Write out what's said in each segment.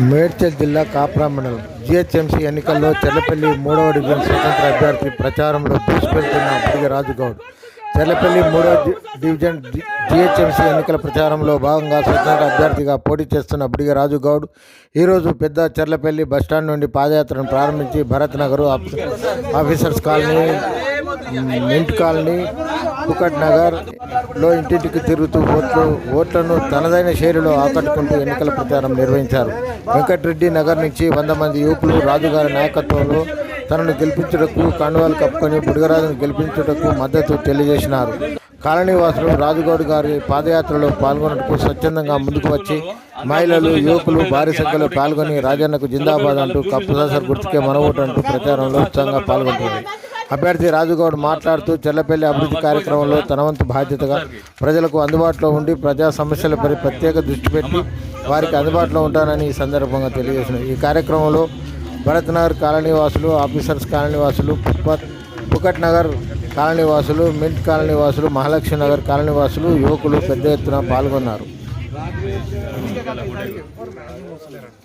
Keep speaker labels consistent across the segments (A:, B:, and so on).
A: మేడ్చల్ జిల్లా కాప్రా మండలం. జిహెచ్ఎంసీ ఎన్నికల్లో చెర్లపల్లి మూడవ డివిజన్ స్వతంత్ర అభ్యర్థి ప్రచారంలో దూసుకెళ్తున్న బుడిగ రాజుగౌడ్. చెర్లపల్లి మూడవ డివిజన్ జి- జిహెచ్ఎంసీ ఎన్నికల ప్రచారంలో భాగంగా స్వతంత్ర అభ్యర్థిగా పోటీ చేస్తున్న బుడిగ రాజుగౌడ్ ఈరోజు పెద్ద చెర్లపల్లి బస్టాండ్ నుండి పాదయాత్రను ప్రారంభించి Bharat Nagar officers colony mint colony కుకట్ నగర్లో ఇంటింటికి తిరుగుతూ ఓట్లు ఓట్లను తనదైన శైలిలో ఆకట్టుకుంటూ ఎన్నికల ప్రచారం నిర్వహించారు. వెంకటరెడ్డి నగర్ నుంచి వంద మంది యువకులు రాజుగారి నాయకత్వంలో తనను గెలిపించుటకు కండువాలు కప్పుకొని బుడగరాజును గెలిపించుటకు మద్దతు తెలియజేసినారు. కాలనీవాసులు రాజుగౌడ్ గారి పాదయాత్రలో పాల్గొనటకు స్వచ్ఛందంగా ముందుకు వచ్చి మహిళలు యువకులు భారీ సంఖ్యలో పాల్గొని రాజన్నకు జిందాబాద్ అంటూ కప్పు సాసర్ గుర్తుకే మనవోటు అంటూ ప్రచారంలో ఉత్సాహంగా పాల్గొంటున్నారు. అభ్యర్థి రాజుగౌడ్ మాట్లాడుతూ చెల్లపల్లి అభివృద్ధి కార్యక్రమంలో తనవంతు బాధ్యతగా ప్రజలకు అందుబాటులో ఉండి ప్రజా సమస్యలపై ప్రత్యేక దృష్టి పెట్టి వారికి అందుబాటులో ఉంటానని ఈ సందర్భంగా తెలియజేసింది ఈ కార్యక్రమంలో భరత్ నగర్ కాలనీ వాసులు ఆఫీసర్స్ కాలనీ వాసులు పుకట్ నగర్ కాలనీ వాసులు మింట్ కాలనీ వాసులు మహాలక్ష్మి నగర్ కాలనీ వాసులు యువకులు పెద్ద ఎత్తున పాల్గొన్నారు.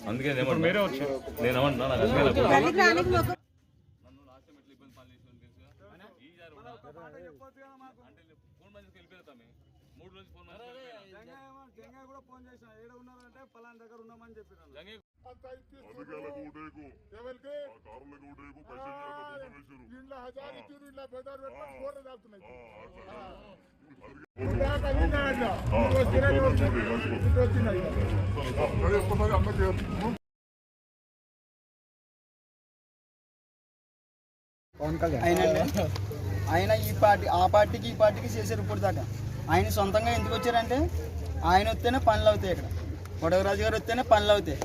B: అందుకే నేను ఏమన్నా నాకు అందుకే నాకు
C: అందుకేలకు ఊటేకు
D: ఎవరికి
C: ఆ కారులకు ఊటేకు కష్టం చేసిన
D: ఇంట్లో హజార్ ఇచ్చిండ్రు ఇంట్లో బెదారు పెట్టుకొని కూర తాగుతున్నాయి
E: ఆయన ఆయన ఈ పార్టీ ఆ పార్టీకి ఈ పార్టీకి చేశారు ఇప్పుడు దాకా. ఆయన సొంతంగా ఎందుకు వచ్చారంటే ఆయన వస్తేనే పనులు అవుతాయి ఇక్కడ. కొడవరాజు గారు వస్తేనే పనులు అవుతాయి.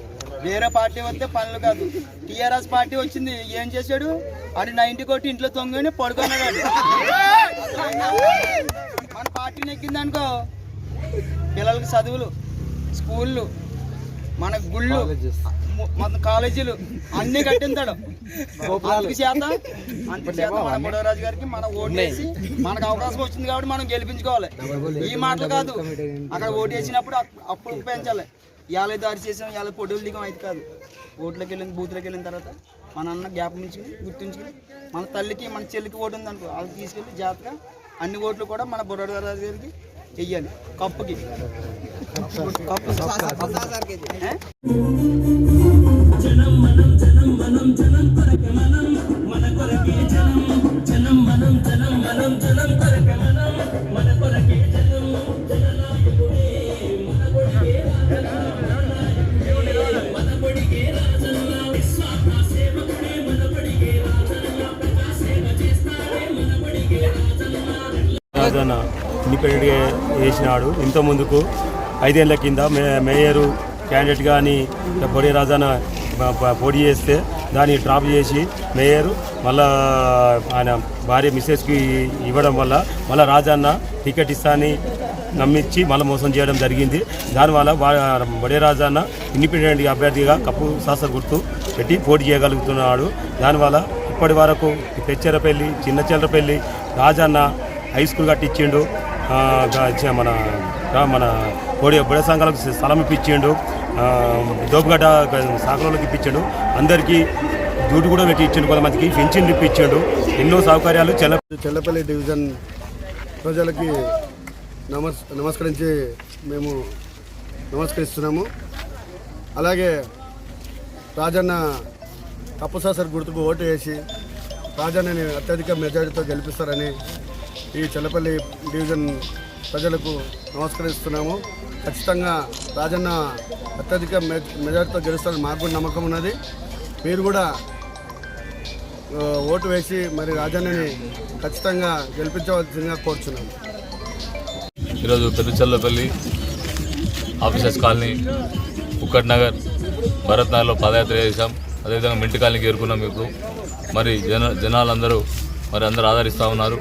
E: వేరే పార్టీ వస్తే పనులు కాదు. టీఆర్ఎస్ పార్టీ వచ్చింది ఏం చేశాడు? అది నైన్టీ కొట్టి ఇంట్లో తొంగని పడుకున్నాడు. మన పార్టీ నెక్కిందనుకో పిల్లలకి చదువులు స్కూళ్ళు మన గుళ్ళు మన కాలేజీలు అన్ని కట్టించాడు. అందుకు చేత అందుకు చేత మన బుడవరాజు గారికి మనం ఓటు వేసి మనకు అవకాశం వచ్చింది కాబట్టి మనం గెలిపించుకోవాలి. ఈ మాటలు కాదు. అక్కడ ఓటు వేసినప్పుడు అప్- అప్పుడు పెంచాలి ఇవాళ దారి చేసాం ఇవాళ పొడులు దిగం అయితే కాదు. ఓట్లోకి వెళ్ళిన బూత్లోకి వెళ్ళిన తర్వాత మన అన్న గ్యాప్ నుంచి గుర్తుంచుకుని మన తల్లికి మన చెల్లికి ఓటు ఉంది అనుకో వాళ్ళకి తీసుకెళ్ళి జాగ్రత్తగా అన్ని ఓట్లు కూడా మన బుడవరాజు గారికి వెయ్యాలి కప్పుకి. కప్పు ఏ?
F: రాజన్న ఇండిపెండెంట్గా చేసినాడు ఇంత ముందుకు ఐదేళ్ళ కింద మే మేయరు క్యాండిడేట్ కానీ బొడి రాజాన పోటీ చేస్తే దాన్ని డ్రాప్ చేసి మేయర్ మళ్ళా ఆయన భార్య మిస్సెస్కి ఇవ్వడం వల్ల మళ్ళీ రాజన్న టికెట్ ఇస్తాని నమ్మించి మళ్ళీ మోసం చేయడం జరిగింది. దానివల్ల బడే బొడే రాజన్న ఇండిపెండెంట్ అభ్యర్థిగా కప్పు శాస్త్ర గుర్తు పెట్టి పోటీ చేయగలుగుతున్నాడు. దానివల్ల ఇప్పటి వరకు పెచ్చెరపల్లి చిన్న చెల్లపల్లి రాజన్న హై స్కూల్ కట్టించిండు మన మన కోడి బొడ సంఘాలకు స్థలం ఇప్పించిండు. ఆ, దోపుగడ్డ ఇప్పించాడు. అందరికీ డ్యూటీ కూడా పెట్టి ఇచ్చిండు కొంతమందికి పెన్షన్ ఇప్పించాడు. ఎన్నో సౌకర్యాలు చెల్ల
G: చెల్లపల్లి డివిజన్ ప్రజలకి నమస్ నమస్కరించి మేము నమస్కరిస్తున్నాము. అలాగే రాజన్న కప్పుసాసర్ గుర్తుకు ఓటు వేసి రాజన్నని అత్యధిక మెజారిటీతో గెలిపిస్తారని ఈ చెల్లపల్లి డివిజన్ ప్రజలకు నమస్కరిస్తున్నాము. ఖచ్చితంగా రాజన్న అత్యధిక మె మెజారిటీతో గెలుస్తారని మాకు కూడా నమ్మకం ఉన్నది. మీరు కూడా ఓటు వేసి మరి రాజన్నని ఖచ్చితంగా గెలిపించవలసిందిగా కోరుచున్నాము
B: ఈరోజు పెద్దచల్లపల్లి ఆఫీసర్స్ కాలనీ కుక్కట్ నగర్ భరత్ నగర్లో పాదయాత్ర చేశాం. అదేవిధంగా మింటి కాలనీకి చేరుకున్నాం ఇప్పుడు. మరి జన జనాలందరూ మరి అందరూ ఆదరిస్తూ ఉన్నారు.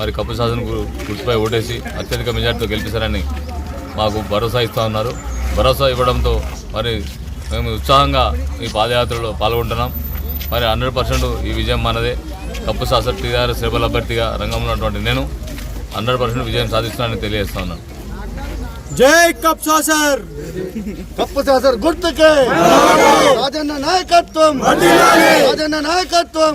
B: మరి కప్పు శాసన గు- గుర్తుపై ఓటేసి అత్యధిక మెజార్టీతో గెలిపిస్తారని మాకు భరోసా ఇస్తూ ఉన్నారు. భరోసా ఇవ్వడంతో మరి మేము ఉత్సాహంగా ఈ పాదయాత్రలో పాల్గొంటున్నాం. మరి హండ్రెడ్ పర్సెంట్ ఈ విజయం మనదే. కప్పు శాసన టీఆర్ఎస్ రెబల్ అభ్యర్థిగా రంగంలో ఉన్నటువంటి నేను హండ్రెడ్ పర్సెంట్ విజయం సాధిస్తున్నానని తెలియజేస్తా ఉన్నాను.
F: జై కప్ సాసర్!
G: కప్పు శాసర్ గుర్తుకే! రాజన్న నాయకత్వం! రాజన్న నాయకత్వం!